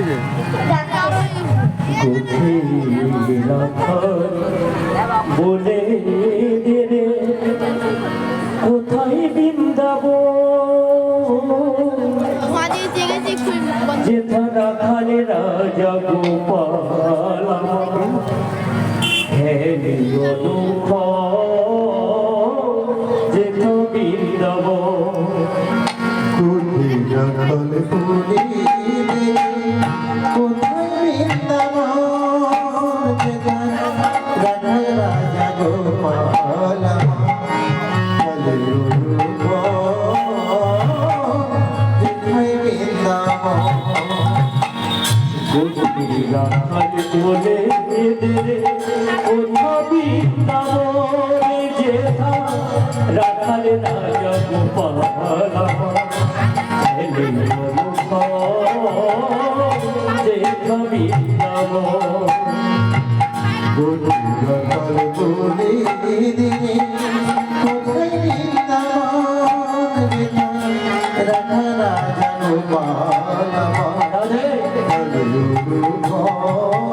থেকে বলে দিলে কোথায় বিন্দাব যেথানা খালে রাজা গোপাল। হ্যাঁ জাহাজ বলে এদের অন্যবি তামরে যেতা রাখাল রাজা গোপালা এলে দেখবি নাম গরু রাখাল বলে এদের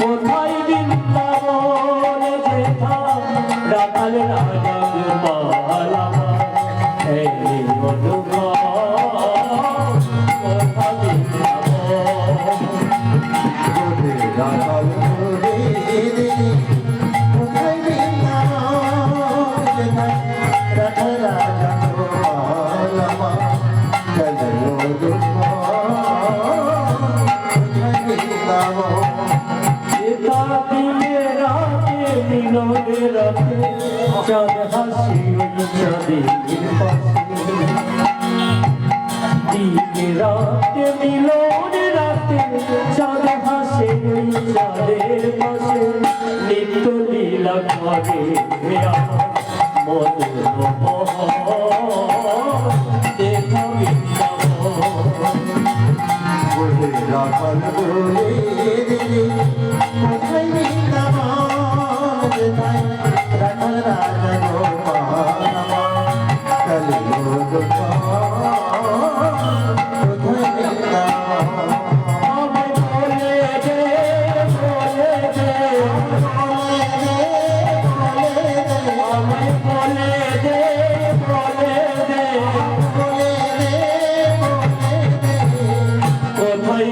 কোথায় চাঁদ হাসি চাঁদের দিনে রাতে মিলন রাতে চাঁদ হাসে চাঁদের পাশে। নিত্য লীলা করে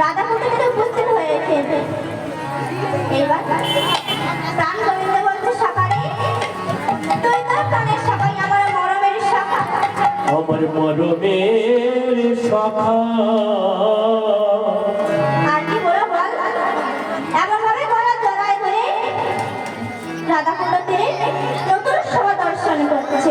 দাদা মুখে উপস্থিত হয়েছে এবার আমার মরমের শাখা। আমার মরমের আর কি বলো বল? এমন ভাবে গলা জড়ায় সভা দর্শন করছে।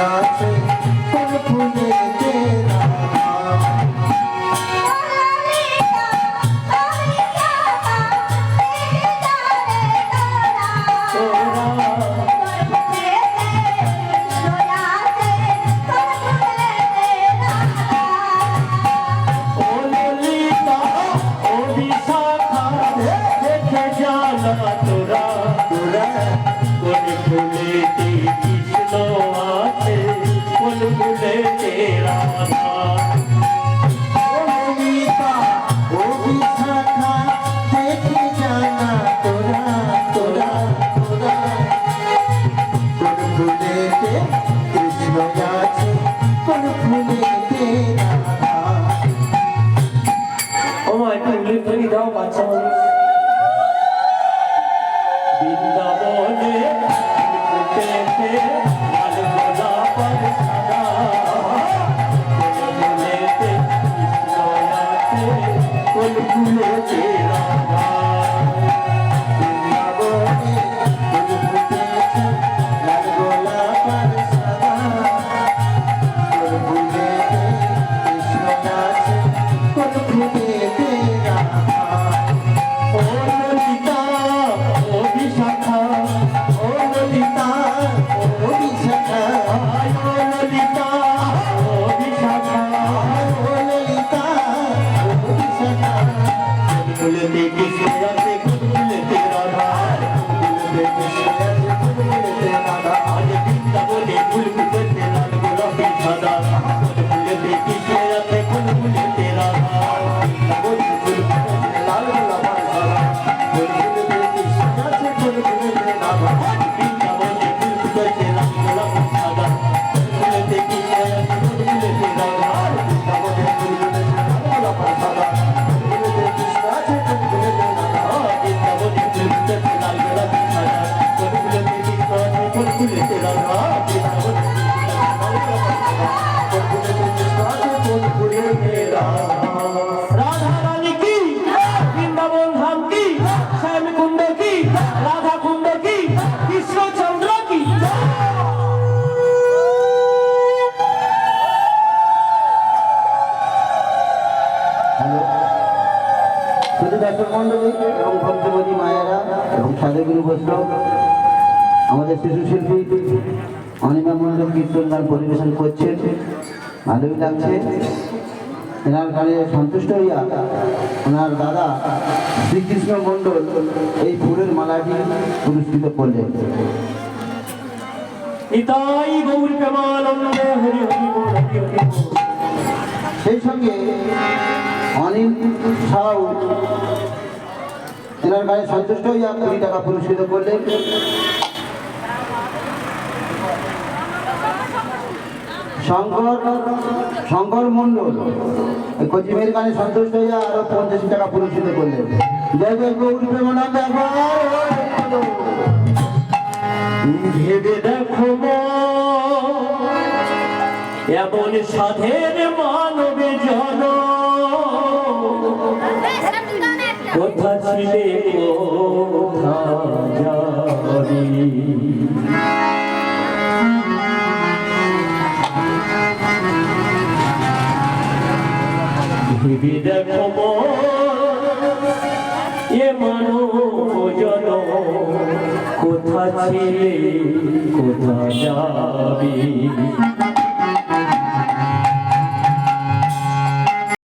i country. কৃষ্ণ ও মা একটু দাও বাচ্চা মানুষ দর্শক মন্ডলী এবং ভক্তবতী মায়েরা এবং সাধুগুরু বৈষ্ণব। আমাদের শিশু শিল্পী অনিমা মণ্ডল কীর্তন গান পরিবেশন করছেন। ভালোই লাগছে। এনার গানে সন্তুষ্ট হইয়া ওনার দাদা শ্রীকৃষ্ণ মণ্ডল এই ফুলের মালাটি পুরস্কৃত করলেন। নিতাই গৌর প্রেমানন্দে হরি হরি বল, হরি হরি বল। সেই সঙ্গে অনিল সাউ এনার গায়ে সন্তুষ্ট হইয়া কুড়ি টাকা পুরস্কৃত করলেন। শঙ্কর শঙ্কর মণ্ডল। কচিমের গানে সন্তুষ্ট হইয়া আরও পঞ্চাশ টাকা পুরস্কৃত করলেন। জয় জয় গৌর প্রেমানন্দ ভেবে দেখো এমন সাধের মানবে জন। কোথা ছিলে, কোথা যাবি ভেবে দেখো এ মানব কোথা ছিলে কোথা যাবি?